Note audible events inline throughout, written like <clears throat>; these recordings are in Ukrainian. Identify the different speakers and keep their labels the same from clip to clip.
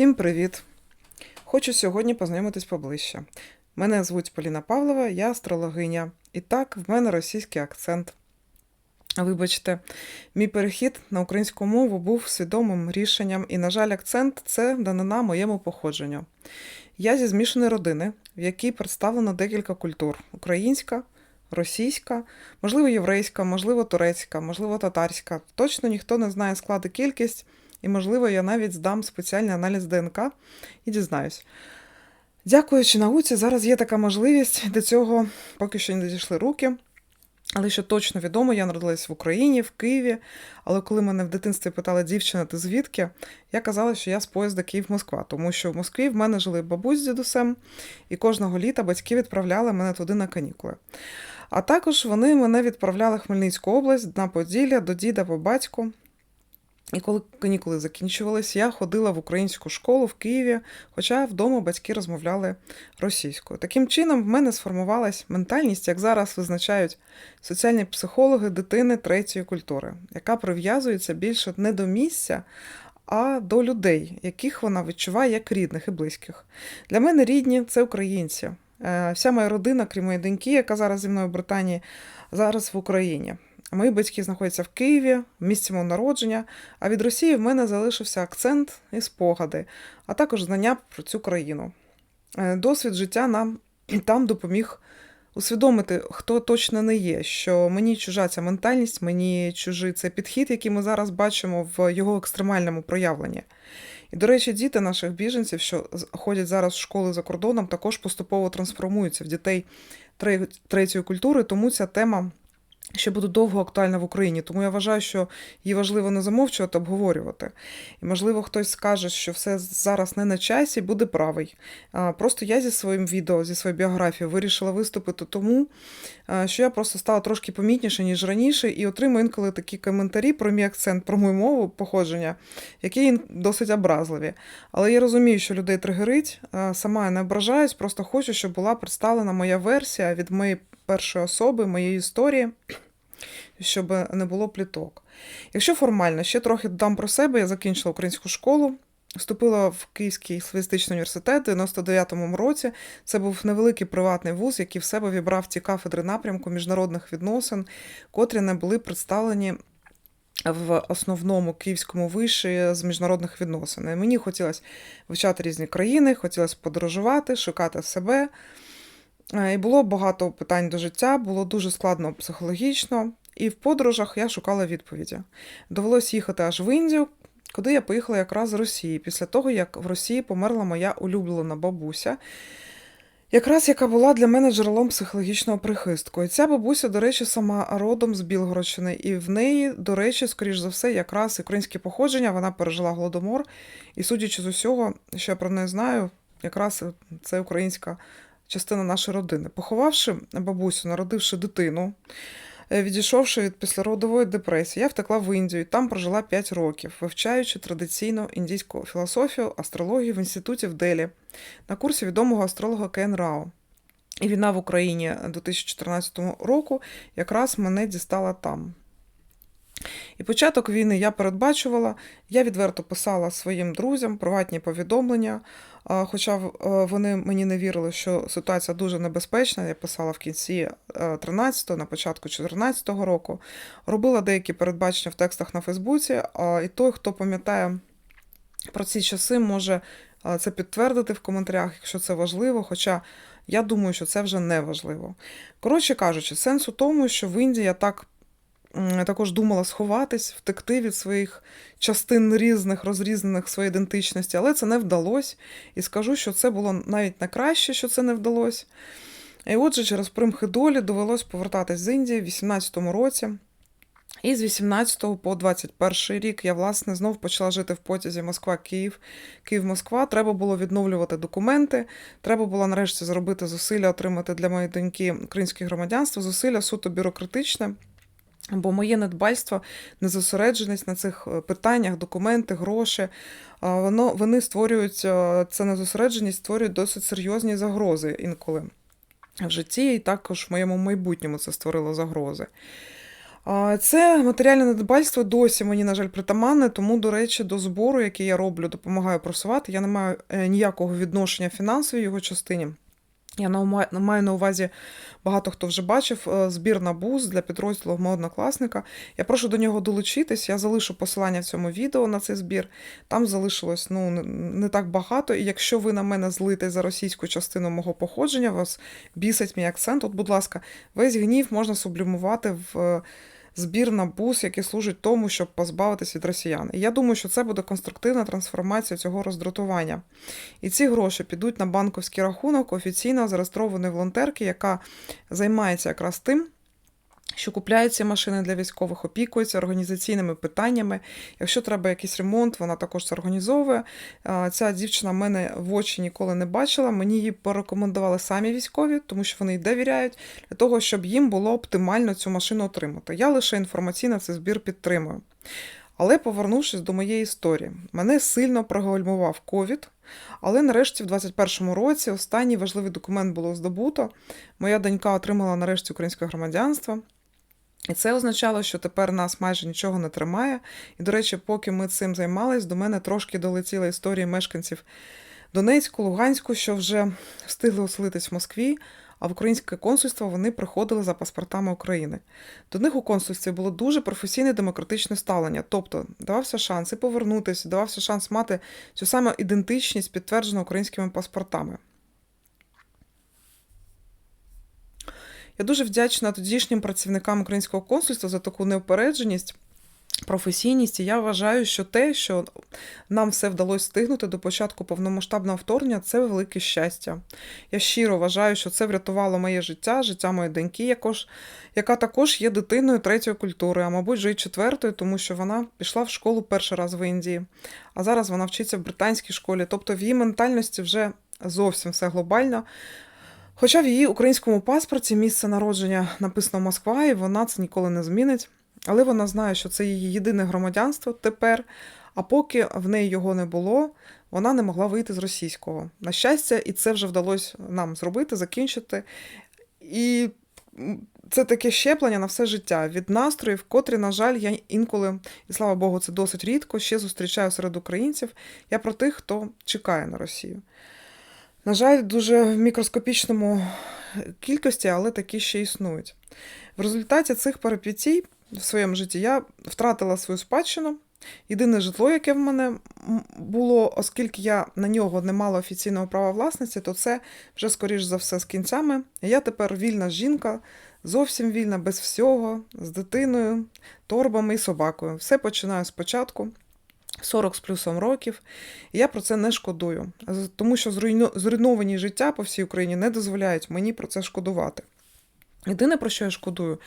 Speaker 1: Всім привіт! Хочу сьогодні познайомитись поближче. Мене звуть Поліна Павлова, я астрологиня. І так, в мене російський акцент. Вибачте, мій перехід на українську мову був свідомим рішенням, і, на жаль, акцент це данина моєму походженню. Я зі змішаної родини, в якій представлено декілька культур: українська, російська, можливо, єврейська, можливо, турецька, можливо, татарська. Точно ніхто не знає склад і кількість, і, можливо, я навіть здам спеціальний аналіз ДНК і дізнаюсь. Дякуючи науці, зараз є така можливість. До цього поки що не дійшли руки. Але що точно відомо, я народилась в Україні, в Києві. Але коли мене в дитинстві питала дівчина, ти звідки, я казала, що я з поїзда Київ-Москва, тому що в Москві в мене жили бабусь з дідусем, і кожного літа батьки відправляли мене туди на канікули. А також вони мене відправляли в Хмельницьку область на Поділля до діда по батьку. І коли канікули закінчувались, я ходила в українську школу в Києві, хоча вдома батьки розмовляли російською. Таким чином, в мене сформувалась ментальність, як зараз визначають соціальні психологи дитини третьої культури, яка прив'язується більше не до місця, а до людей, яких вона відчуває як рідних і близьких. Для мене рідні це українці. Е, Вся моя родина, крім моєї доньки, яка зараз зі мною в Британії, зараз в Україні. Мої батьки знаходяться в Києві, в місці мого народження, а від Росії в мене залишився акцент і спогади, а також знання про цю країну. Е, Досвід життя нам <clears throat> там допоміг усвідомити, хто точно не є, що мені чужа ця ментальність, мені чужий цей підхід, який ми зараз бачимо в його екстремальному проявленні. І, до речі, діти наших біженців, що ходять зараз в школи за кордоном, також поступово трансформуються в дітей третьої культури, тому ця тема ще буде довго актуальна в Україні. Тому я вважаю, що її важливо не замовчувати, обговорювати. І, можливо, хтось скаже, що все зараз не на часі, буде правий. Просто я зі своїм відео, зі своєю біографією вирішила виступити тому, що я просто стала трошки помітніше, ніж раніше, і отримую інколи такі коментарі про мій акцент, про мою мову походження, які досить образливі. Але я розумію, що людей тригерить. Сама я не ображаюсь, просто хочу, щоб була представлена моя версія від моєї першої особи, моєї історії, щоб не було пліток. Якщо формально, ще трохи додам про себе, я закінчила українську школу. Вступила в Київський славістичний університет у 99-му році. Це був невеликий приватний вуз, який в себе вібрав ті кафедри напрямку міжнародних відносин, котрі не були представлені в основному київському виші з міжнародних відносин. Мені хотілося вивчати різні країни, хотілося подорожувати, шукати себе. Е, І було багато питань до життя, було дуже складно психологічно, і в подорожах я шукала відповіді. Довелось їхати аж в Індію, куди я поїхала якраз з Росії, після того, як в Росії померла моя улюблена бабуся, якраз яка була для мене джерелом психологічного прихистку. І ця бабуся, до речі, сама родом з Білгородщини, і в неї, до речі, скоріш за все, якраз українське походження, вона пережила голодомор. І судячи з усього, що я про неї знаю, якраз це українська частина нашої родини. Поховавши бабусю, народивши дитину, е, відійшовши від післяродової депресії, я втекла в Індію і там прожила 5 років, вивчаючи традиційну індійську філософію, астрологію в інституті в Делі на курсі відомого астролога Кен Рао. І війна в Україні 2014 року якраз мене дістала там. І початок війни я передбачувала, я відверто писала своїм друзям приватні повідомлення, хоча е, вони мені не вірили, що ситуація дуже небезпечна. Я писала в кінці 13-го, на початку 14-го року. Робила деякі передбачення в текстах на Фейсбуці, і той, хто пам'ятає про ці часи, може це підтвердити в коментарях, якщо це важливо. Хоча я думаю, що це вже не важливо. Коротше кажучи, сенс у тому, що в Індії я так також думала сховатись, втекти від своїх частин різних, розрізнених своєї ідентичності, але це не вдалося. І скажу, що це було навіть не краще, що це не вдалося. І отже, через примхи долі довелось повертатись з Індії в 18-му році. І з 18 по 21 рік я, власне, знов почала жити в потязі Москва-Київ, Київ-Москва. Треба було відновлювати документи. Треба було нарешті зробити зусилля отримати для моєї доньки українське громадянство, зусилля суто бюрократичне. Бо моє недбальство, незосередженість на цих е, питаннях, документи, гроші, воно, вони створюють, це незосередженість створюють досить серйозні загрози інколи в житті, і також в моєму майбутньому це створило загрози. Це матеріальне недбальство досі мені, на жаль, притаманне, тому, до речі, до збору, який я роблю, допомагаю просувати. Я не маю е, ніякого відношення фінансовій його частині. Я маю на увазі багато хто вже бачив е, збір на буз для підрозділу мого однокласника. Я прошу до нього долучитись. Я залишу посилання в цьому відео на цей збір. Там залишилось ну не- так багато. І якщо ви на мене злите за російську частину мого походження, вас бісить мій акцент. От, будь ласка, весь гнів можна сублімувати в. Е, Збір на бус, який служить тому, щоб позбавитись від росіян. І я думаю, що це буде конструктивна трансформація цього роздратування. І ці гроші підуть на банковський рахунок офіційно зареєстрованої волонтерки, яка займається якраз тим, що купляє ці машини для військових, опікується організаційними питаннями. Якщо треба якийсь ремонт, вона також це організовує. Ця дівчина мене в очі ніколи не бачила. Мені її порекомендували самі військові, тому що вони їй довіряють, для того, щоб їм було оптимально цю машину отримати. Я лише інформаційно цей збір підтримую. Але повернувшись до моєї історії, мене сильно прогальмував ковід. Але нарешті, в 2021 році, останній важливий документ було здобуто. Моя донька отримала нарешті українське громадянство. І це означало, що тепер нас майже нічого не тримає. І, до речі, поки ми цим займались, до мене трошки долетіла історія мешканців Донецьку, Луганську, що вже встигли оселитись в Москві, а в українське консульство вони приходили за паспортами України. До них у консульстві було дуже професійне демократичне ставлення, тобто давався шанс і повернутися, давався шанс мати цю саму ідентичність, підтверджену українськими паспортами. Я дуже вдячна тодішнім працівникам українського консульства за таку неупередженість, професійність. І я вважаю, що те, що нам все вдалося встигнути до початку повномасштабного вторгнення, це велике щастя. Я щиро вважаю, що це врятувало моє життя, життя моєї доньки, яка також є дитиною третьої культури, а мабуть, вже й четвертої, тому що вона пішла в школу перший раз в Індії, а зараз вона вчиться в британській школі. Тобто в її ментальності вже зовсім все глобально. Хоча в її українському паспорті місце народження написано Москва, і вона це ніколи не змінить. Але вона знає, що це її єдине громадянство тепер. А поки в неї його не було, вона не могла вийти з російського. На щастя, і це вже вдалося нам зробити, закінчити. І це таке щеплення на все життя від настроїв, котрі, на жаль, я інколи, і слава Богу, це досить рідко, ще зустрічаю серед українців. Я про тих, хто чекає на Росію. На жаль, дуже в мікроскопічному кількості, але такі ще існують. В результаті цих перипетій в своєму житті я втратила свою спадщину. Єдине житло, яке в мене було, оскільки я на нього не мала офіційного права власності, то це вже, скоріш за все, з кінцями. Я тепер вільна жінка, зовсім вільна, без всього, з дитиною, торбами і собакою. Все починаю спочатку. 40 з плюсом років, і я про це не шкодую, тому що зруйновані життя по всій Україні не дозволяють мені про це шкодувати. Єдине, про що я шкодую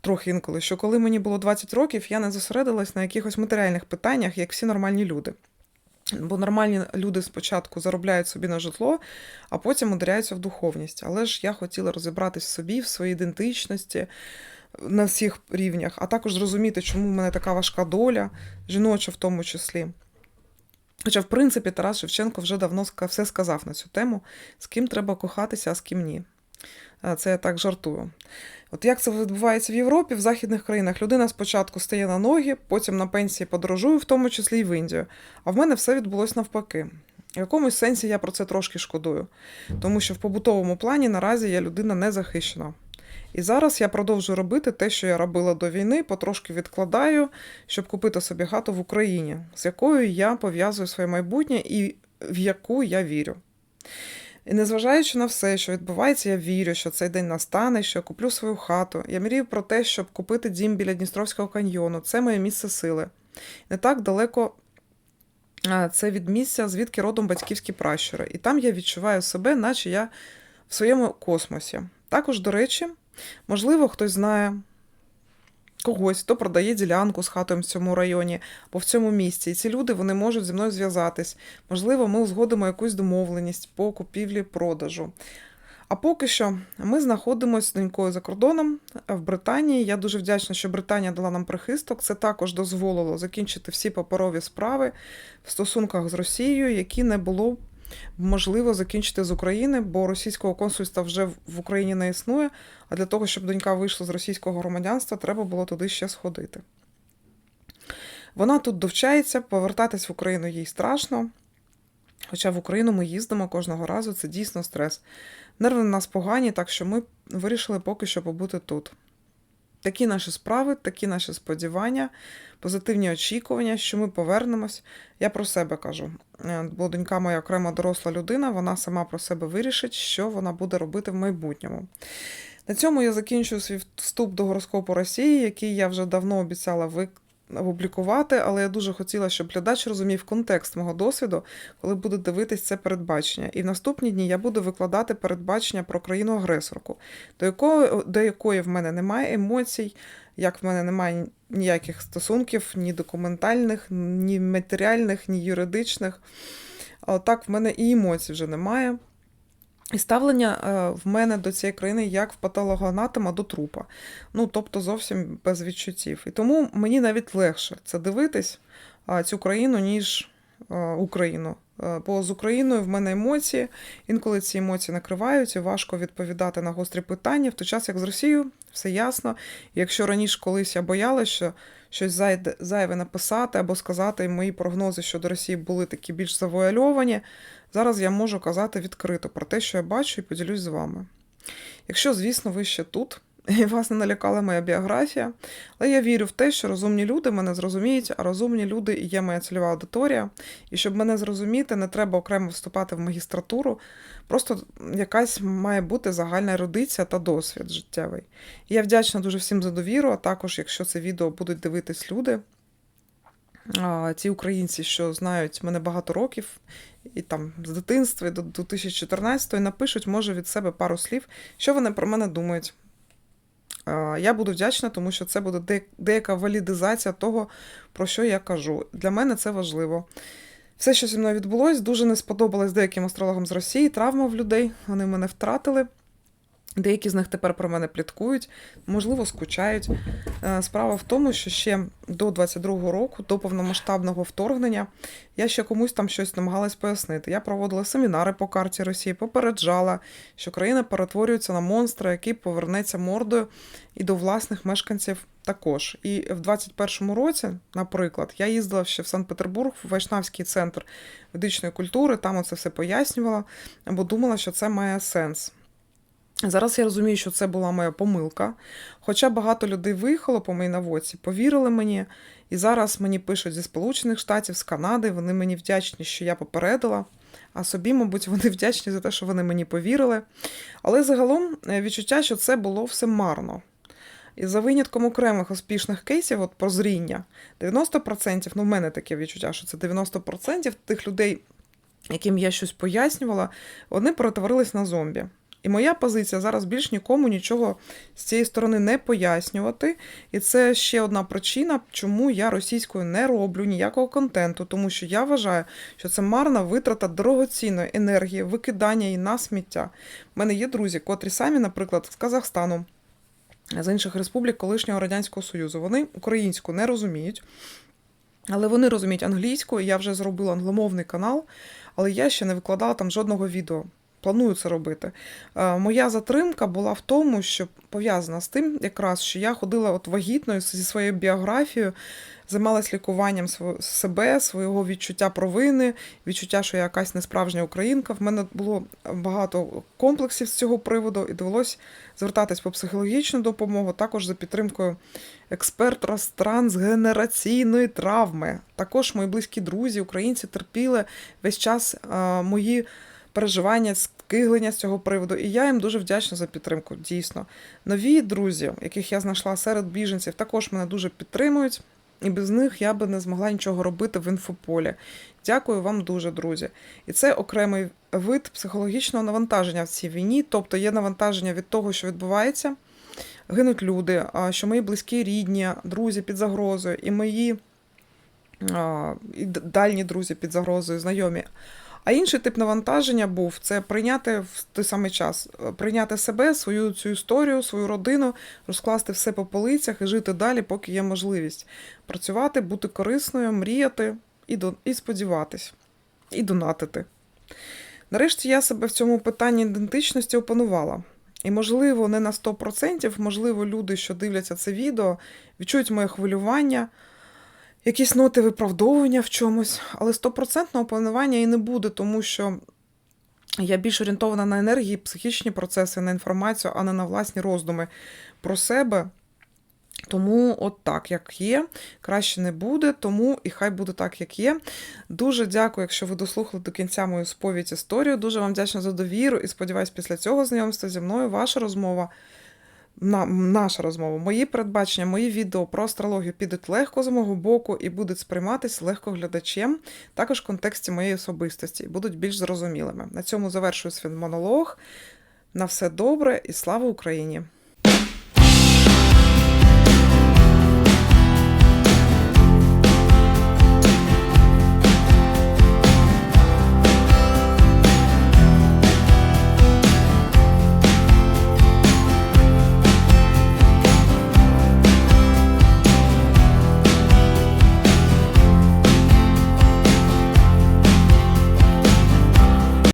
Speaker 1: трохи інколи, що коли мені було 20 років, я не зосередилась на якихось матеріальних питаннях, як всі нормальні люди. Бо нормальні люди спочатку заробляють собі на житло, а потім ударяються в духовність. Але ж я хотіла розібратись в собі, в своїй ідентичності на всіх рівнях, а також зрозуміти, чому в мене така важка доля, жіноча в тому числі. Хоча, в принципі, Тарас Шевченко вже давно все сказав на цю тему, з ким треба кохатися, а з ким ні. Це я так жартую. От як це відбувається в Європі, в західних країнах людина спочатку стає на ноги, потім на пенсії подорожує, в тому числі і в Індію. А в мене все відбулось навпаки. В якомусь сенсі я про це трошки шкодую, тому що в побутовому плані наразі я людина не захищена. І зараз я продовжую робити те, що я робила до війни, потрошки відкладаю, щоб купити собі хату в Україні, з якою я пов'язую своє майбутнє і в яку я вірю. І незважаючи на все, що відбувається, я вірю, що цей день настане, що я куплю свою хату. Я мрію про те, щоб купити дім біля Дністровського каньйону. Це моє місце сили. Не так далеко це від місця, звідки родом батьківські пращури. І там я відчуваю себе, наче я в своєму космосі. Також, до речі, можливо, хтось знає когось, хто продає ділянку з хатою в цьому районі або в цьому місці. І ці люди вони можуть зі мною зв'язатись. Можливо, ми узгодимо якусь домовленість по купівлі-продажу. А поки що ми знаходимося з донькою за кордоном в Британії. Я дуже вдячна, що Британія дала нам прихисток. Це також дозволило закінчити всі паперові справи в стосунках з Росією, які не було можливо закінчити з України, бо російського консульства вже в Україні не існує. А для того, щоб донька вийшла з російського громадянства, треба було туди ще сходити. Вона тут довчається, повертатись в Україну їй страшно. Хоча в Україну ми їздимо кожного разу, це дійсно стрес. Нерви в нас погані, так що ми вирішили поки що побути тут. Такі наші справи, такі наші сподівання, позитивні очікування, що ми повернемось. Я про себе кажу. Е, Бо донька моя окрема доросла людина, вона сама про себе вирішить, що вона буде робити в майбутньому. На цьому я закінчую свій вступ до гороскопу Росії, який я вже давно обіцяла опублікувати, але я дуже хотіла, щоб глядач розумів контекст мого досвіду, коли буде дивитись це передбачення. І в наступні дні я буду викладати передбачення про країну-агресорку, до якої, до якої в мене немає емоцій, як в мене немає ніяких стосунків, ні документальних, ні матеріальних, ні юридичних. А так в мене і емоцій вже немає. І ставлення е, в мене до цієї країни як в патологоанатома до трупа. Ну, тобто зовсім без відчуттів. І тому мені навіть легше це дивитись цю країну, ніж Україну. Е, Бо з Україною в мене емоції, інколи ці емоції накривають, і важко відповідати на гострі питання, в той час як з Росією все ясно. Якщо раніше колись я боялася, що щось зайве написати або сказати, і мої прогнози щодо Росії були такі більш завуальовані, зараз я можу казати відкрито про те, що я бачу, і поділюсь з вами. Якщо, звісно, ви ще тут, і вас налякала моя біографія, але я вірю в те, що розумні люди мене зрозуміють, а розумні люди і є моя цільова аудиторія. І щоб мене зрозуміти, не треба окремо вступати в магістратуру. Просто якась має бути загальна ерудиція та досвід життєвий. І я вдячна дуже всім за довіру, а також, якщо це відео будуть дивитись люди, ті українці, що знають мене багато років, і там з дитинства і до 2014-го, напишуть, може, від себе пару слів, що вони про мене думають. Я буду вдячна, тому що це буде деяка валідизація того, про що я кажу. Для мене це важливо. Все, що зі мною відбулось, дуже не сподобалось деяким астрологам з Росії, травма в людей, вони мене втратили. Деякі з них тепер про мене пліткують, можливо, скучають. Е, Справа в тому, що ще до 22-го року, до повномасштабного вторгнення, я ще комусь там щось намагалась пояснити. Я проводила семінари по карті Росії, попереджала, що країна перетворюється на монстра, який повернеться мордою і до власних мешканців також. І в 21-му році, наприклад, я їздила ще в Санкт-Петербург, в Вайшнавський центр ведичної культури, там оце все пояснювала, бо думала, що це має сенс. Зараз я розумію, що це була моя помилка. Хоча багато людей виїхало по моїй наводці, повірили мені, і зараз мені пишуть зі Сполучених Штатів, з Канади. Вони мені вдячні, що я попередила. А собі, мабуть, вони вдячні за те, що вони мені повірили. Але загалом е, відчуття, що це було все марно. І за винятком окремих успішних кейсів, от прозріння, 90%, ну в мене таке відчуття, що це 90% тих людей, яким я щось пояснювала, вони перетворились на зомбі. І моя позиція зараз більш нікому нічого з цієї сторони не пояснювати. І це ще одна причина, чому я російською не роблю ніякого контенту, тому що я вважаю, що це марна витрата дорогоцінної енергії, викидання її на сміття. У мене є друзі, котрі самі, наприклад, з Казахстану, з інших республік колишнього Радянського Союзу. Вони українську не розуміють. Але вони розуміють англійську, і я вже зробила англомовний канал, але я ще не викладала там жодного відео. Планую це робити. Е, Моя затримка була в тому, що пов'язана з тим, якраз що я ходила от вагітною зі своєю біографією, займалась лікуванням себе, свого відчуття провини, відчуття, що я якась несправжня українка. В мене було багато комплексів з цього приводу, і довелось звертатись по психологічну допомогу, також за підтримкою експерта з трансгенераційної травми. Також мої близькі друзі, українці терпіли весь час е, мої переживання, скиглення з цього приводу. І я їм дуже вдячна за підтримку. Дійсно, нові друзі, яких я знайшла серед біженців, також мене дуже підтримують. І без них я би не змогла нічого робити в інфополі. Дякую вам дуже, друзі. І це окремий вид психологічного навантаження в цій війні. Тобто є навантаження від того, що відбувається, гинуть люди, що мої близькі, рідні, друзі під загрозою, і мої і дальні друзі під загрозою, знайомі. А інший тип навантаження був це прийняти в той самий час, е, прийняти себе, свою цю історію, свою родину, розкласти все по полицях і жити далі, поки є можливість працювати, бути корисною, мріяти і, до, і сподіватись, і донатити. Нарешті я себе в цьому питанні ідентичності опанувала. І, можливо, не на 100%, можливо, люди, що дивляться це відео, відчують моє хвилювання, якісь ноти виправдовування в чомусь, але 100% і не буде, тому що я більш орієнтована на енергії, психічні процеси, на інформацію, а не на власні роздуми про себе. Тому от так, як є, краще не буде, тому і хай буде так, як є. Дуже дякую, якщо ви дослухали до кінця мою сповідь історію. Дуже вам вдячна за довіру і сподіваюсь, після цього знайомства зі мною ваша розмова. На, наша розмова, мої передбачення, мої відео про астрологію підуть легко з мого боку і будуть сприйматись легко глядачем, також в контексті моєї особистості, і будуть більш зрозумілими. На цьому завершую свій монолог. На все добре і слава Україні!